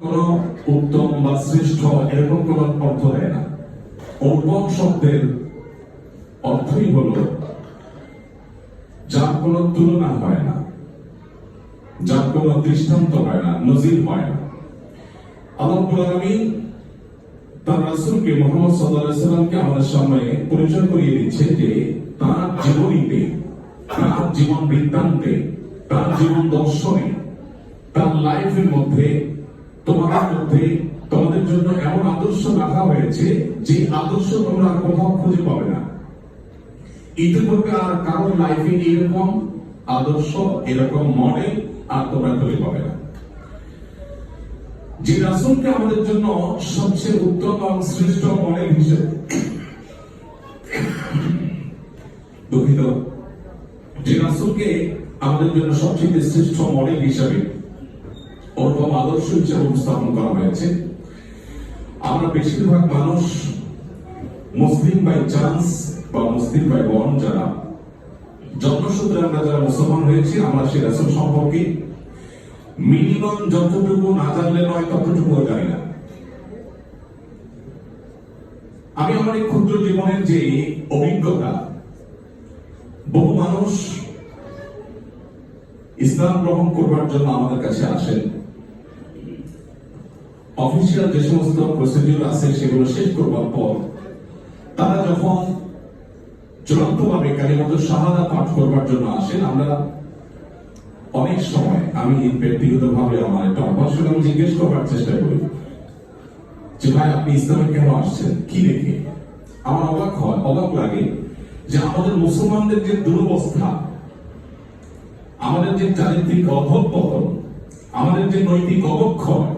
কোন উত্তম বা শ্রেষ্ঠ এরকম কোন অর্থ দেয় না। অনুপম শব্দের অর্থই হল, যার কোন তুলনা হয় না, যার কোন দৃষ্টান্ত হয় না, নজির হয় না। আল্লাহ রাব্বুল তার রাসূলকে মুহাম্মদ আলাইহি সাল্লামকে আমাদের সামনে পরিচয় করিয়ে দিচ্ছে যে, তার জীবনীতে, তার জীবন বৃত্তান্তে, তার জীবন দর্শনে, তার লাইফের মধ্যে তোমাদের মধ্যে তোমাদের জন্য এমন আদর্শ রাখা হয়েছে যে আদর্শ তোমরা কোথাও খুঁজে পাবে না। ইতিপূর্বে আর কারোর লাইফে এরকম আদর্শ, এরকম মডেল আর তোমরা খুঁজে পাবে না। যে রাসূলকে আমাদের জন্য সবচেয়ে উত্তম এবং শ্রেষ্ঠ মডেল হিসেবে দুঃখিত, যে রাসূলকে আমাদের জন্য সবচেয়ে শ্রেষ্ঠ মডেল হিসাবে ওরকম আদর্শ হিসেবে উপস্থাপন করা হয়েছে। আমরা বেশিরভাগ মানুষ মুসলিম বাই চান্স বা মুসলিম বাই বন যারা। জন্মসূত্রে আমরা যারা মুসলমান হয়েছি, আমরা সে রাসূল সম্পর্কে মিনিমাম যতটুকু না জানলে নয় ততটুকু জানি না। আমি আমার এই ক্ষুদ্র জীবনের যে অভিজ্ঞতা, বহু মানুষ ইসলাম গ্রহণ করবার জন্য আমাদের কাছে আসেন। অফিসিয়াল যে সমস্ত প্রসিডিউর আছে, সেগুলো শেষ করবার পর তারা যখন চূড়ান্তভাবে কালীমত শাহাদা পাঠ করবার জন্য আসেন, আমরা অনেক সময় আমি ব্যক্তিগতভাবে আমার একটা অভ্যাস আমি জিজ্ঞেস করবার চেষ্টা করি যে, ভাই, আপনি ইসলামে কেন আসছেন? কি দেখে? আমার অবাক হয়, অবাক লাগে যে আমাদের মুসলমানদের যে দুরবস্থা, আমাদের যে চারিত্রিক অধঃপতন, আমাদের যে নৈতিক অবক্ষয়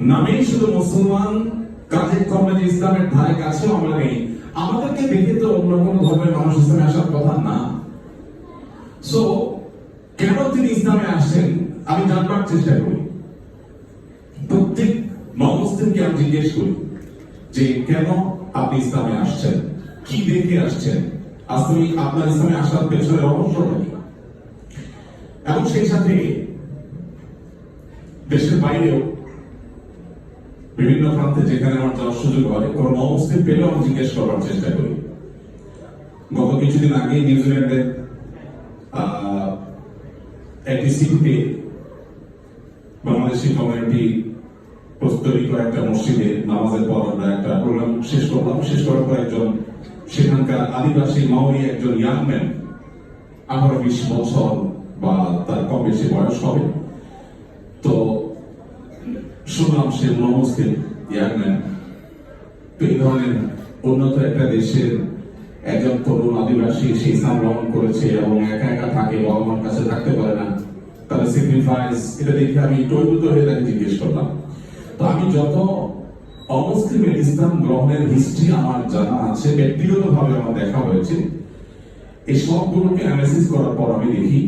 নামেই শুধু মুসলমান কাজের কর্মে ইসলামের ধারে কাছেও আমরা নেই। আমাদেরকে দেখে তো অন্য কোনো ধর্মের মানুষ ইসলামে আসার কথা না। সো কেন তিনি ইসলামে আসছেন আমি জানবার চেষ্টা করি। প্রত্যেক নমুসলিমকে আমি জিজ্ঞেস করি যে, কেন আপনি ইসলামে আসছেন? কি দেখে আসছেন? আসলে আপনার ইসলামে আসার পেছনে রহস্য নাকি এবং সেই সাথে দেশের বাইরেও বিভিন্ন প্রান্তে যেখানে আমার যাওয়ার সুযোগ হয়, কোনো অবস্থিত পেলেও আমি জিজ্ঞেস করার চেষ্টা করি। গত কিছুদিন আগে নিউজিল্যান্ডের একটি সিটিতে বাংলাদেশি কমিউনিটি প্রস্তুতি একটা মসজিদে নামাজের পর আমরা একটা প্রোগ্রাম শেষ করলাম। শেষ করার পর একজন সেখানকার আদিবাসী মাওরি একজন ইয়াং ম্যান আঠারো বিশ বছর বা তার কম বেশি বয়স হবে। তো শুনলাম সে নমস্তে ইয়াং ম্যান তো এই ধরনের উন্নত একটা দেশের একজন তরুণ আদিবাসী সে ইসলাম গ্রহণ করেছে এবং একা একা থাকে বাবা কাছে থাকতে পারে না তাহলে স্যাক্রিফাইস এটা দেখে আমি টৈবুত হয়ে তাকে জিজ্ঞেস করলাম। তো আমি যত অমুসলিমের ইসলাম গ্রহণের হিস্ট্রি আমার জানা আছে, ব্যক্তিগতভাবে আমার দেখা হয়েছে, এই সবগুলোকে অ্যানালিসিস করার পর আমি দেখি,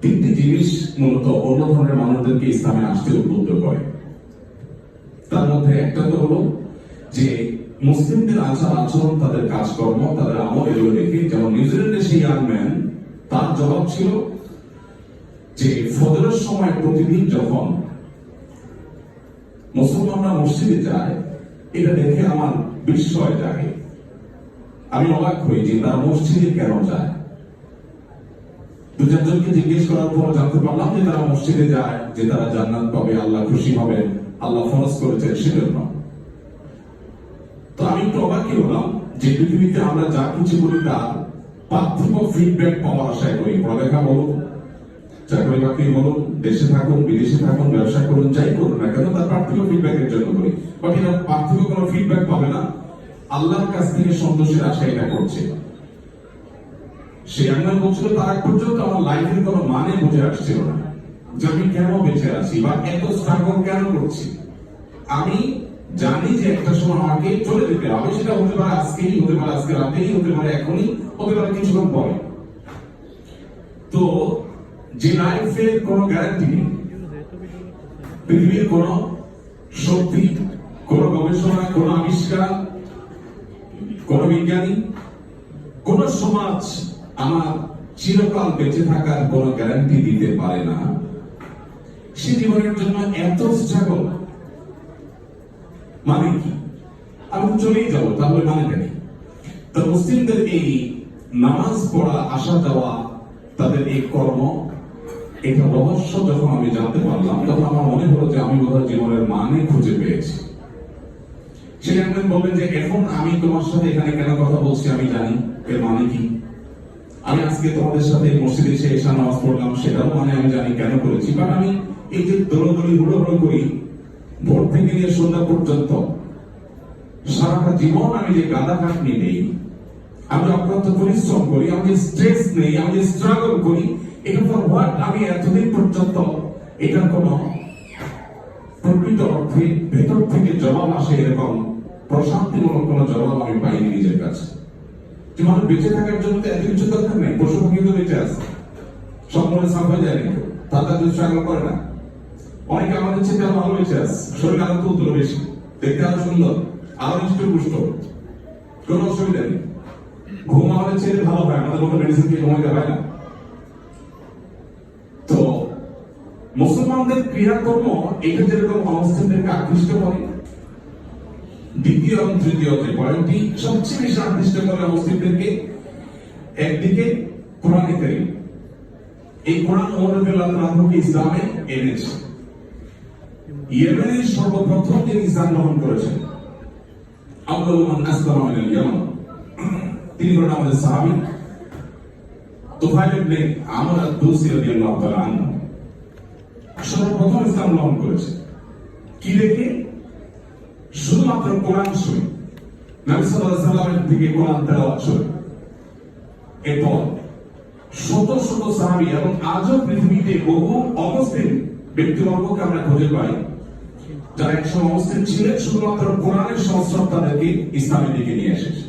তিনটি জিনিস মূলত অন্য ধরনের মানুষদেরকে ইসলামে আসতে উদ্বুদ্ধ করে। তার মধ্যে একটা তো হলো যে, মুসলিমদের আচার আচরণ, তাদের কাজকর্ম, তাদের আমল এগুলো দেখে, যেমন নিউজিল্যান্ডের সেই ইয়াং তার জবাব ছিল যে, ফজরের সময় প্রতিদিন যখন মুসলমানরা মসজিদে যায়, এটা দেখে আমার বিস্ময় জাগে। আমি অবাক হই যে তারা মসজিদে কেন যায়? দু জিজ্ঞেস করার পর জানতে পারলাম যে তারা মসজিদে যায়, যে তারা জান্নাত পাবে, আল্লাহ খুশি হবে আল্লাহ ফরজ করেছেন সেজন্য। তো আমি একটু অবাকই হলাম যে পৃথিবীতে আমরা যা কিছু করি তার পার্থিব ফিডব্যাক পাওয়ার আশায় করি। পড়ালেখা বলুন, চাকরি বাকরি বলুন, দেশে থাকুন, বিদেশে থাকুন, ব্যবসা করুন, যাই করুন না কেন, তার পার্থিব ফিডব্যাকের জন্য করি। বাট এটা পার্থিব কোনো ফিডব্যাক পাবে না। আল্লাহর কাছ থেকে সন্তোষের আশা এটা করছে। সে একবার বলছিল তার আগ পর্যন্ত আমার লাইফের কোনো মানে বুঝে আসছিল না। যে আমি কেন বেঁচে আছি বা এত স্ট্রাগল কেন করছি? আমি জানি যে একটা সময় আমাকে চলে যেতে হবে, সেটা হতে পারে আজকেই, হতে পারে আজকে রাতেই, হতে পারে এখনই, হতে পারে কিছুক্ষণ পরে। তো যে লাইফের কোনো গ্যারান্টি নেই, পৃথিবীর কোন শক্তি, কোন গবেষণা, কোন আবিষ্কার, কোন বিজ্ঞানী, কোন সমাজ আমার চিরকাল বেঁচে থাকার কোন গ্যারান্টি দিতে পারে না। সে জীবনের জন্য এত স্ট্রাগল মানে কি? আমি চলেই যাব, তাহলে মানে কি? তো মুসলিমদের এই নামাজ পড়া, আসা যাওয়া, তাদের এই কর্ম, এটা রহস্য যখন আমি জানতে পারলাম, তখন আমার মনে হলো যে আমি বোধহয় জীবনের মানে খুঁজে পেয়েছি। সে একদিন বললেন যে, এখন আমি তোমার সাথে এখানে কেন কথা বলছি আমি জানি, এর মানে কি? আমি আজকে তোমাদের সাথে মসজিদে এসে এসা নামাজ পড়লাম, সেটাও মানে আমি জানি কেন করেছি বাট আমি এই যে দৌড়দৌড়ি হুড়োহুড়ো করি, ভোর থেকে নিয়ে সন্ধ্যা পর্যন্ত সারাটা জীবন আমি যে গাদা খাটনি নেই, আমি অক্লান্ত পরিশ্রম করি, আমি যে স্ট্রেস নেই, আমি যে স্ট্রাগল করি, এটা ফর হোয়াট আমি এতদিন পর্যন্ত এটার কোনো প্রকৃত অর্থে ভেতর থেকে জবাব আসে এরকম প্রশান্তিমূলক কোনো জবাব আমি পাইনি নিজের কাছে। মানুষ বেঁচে থাকার জন্য তো এত কিছু দরকার নেই। পশু তো বেঁচে আছে। সাফ হয়ে তো স্ট্রাগল করে না। অনেকে আমাদের চেয়ে আরও ভালো বেঁচে আছে। শরীর আরও তুলতুল বেশি। দেখতে আরও সুন্দর। আরও পুষ্ট। কোনো অসুবিধা নেই। ঘুম আমাদের ভালো হয়। আমাদের মতো মেডিসিন ঘুমাইতে হয় না। তো মুসলমানদের ক্রিয়াকর্ম এটা যেরকম অবস্থানদেরকে আকৃষ্ট করে দ্বিতীয় এবং তৃতীয় যে পয়েন্টটি সবচেয়ে বেশি আকৃষ্ট করে মুসলিমদেরকে একদিকে কোরআনে কারিম। এই কোরআন ওমরকে ইসলামে এনেছে। ইয়েমেনের সর্বপ্রথম যিনি ইসলাম গ্রহণ করেছেন। আব্দুল আসলাম মিনাল তিনি হলেন আমাদের সাহাবী। তুফাইল ইবনে আমর আদ-দুসি রাদিয়াল্লাহু তাআলা সর্বপ্রথম ইসলাম গ্রহণ করেছে কি দেখে? শুধুমাত্র কোরআন শুনে নবী সাল্লামের দিকে কোরআন তেলাওয়াত শুনে এরপর শত শত সাহাবী এবং আজও পৃথিবীতে বহু অমুসলিম ব্যক্তিবর্গকে আমরা খুঁজে পাই, যারা একসময় অমুসলিম ছিলেন, শুধুমাত্র কোরআনের সংস্রব তাদেরকে ইসলামের দিকে নিয়ে এসেছে।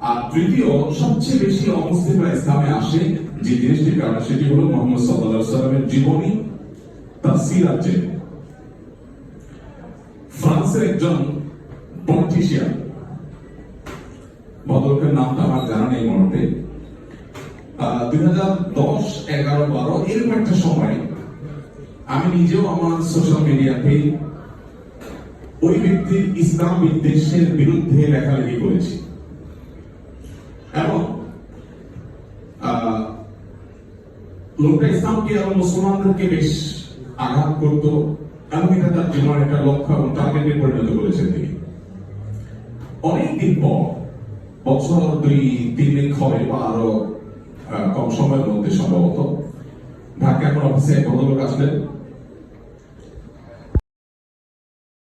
আর তৃতীয়, সবচেয়ে বেশি অমুসলিমরা ইসলামে আসে যে জিনিসটির কারণে, সেটি হলো মোহাম্মদ আলাইহি সাল্লামের জীবনী তার সিরাত জেনে ফ্রান্সের একজন পলিটিশিয়ান। ভদ্রলোকের নামটা আমার জানা নেই মুহূর্তে দুই হাজার দশ, এগারো, বারো, এরকম একটা সময় আমি নিজেও আমার সোশ্যাল মিডিয়াতে ওই ব্যক্তির ইসলাম বিদ্বেষের বিরুদ্ধে লেখালেখি করেছি। এবং লোকটা ইসলামকে এবং মুসলমানদেরকে বেশ আঘাত করত। এবং তার জীবনের একটা লক্ষ্য এবং টার্গেটে পরিণত করেছেন তিনি। অনেকদিন পর, বছর দুই তিন দিন হবে বা আরও কম সময়ের মধ্যে সম্ভবত ঢাকা এখন অফিসে এক ভদ্রলোক আসলেন।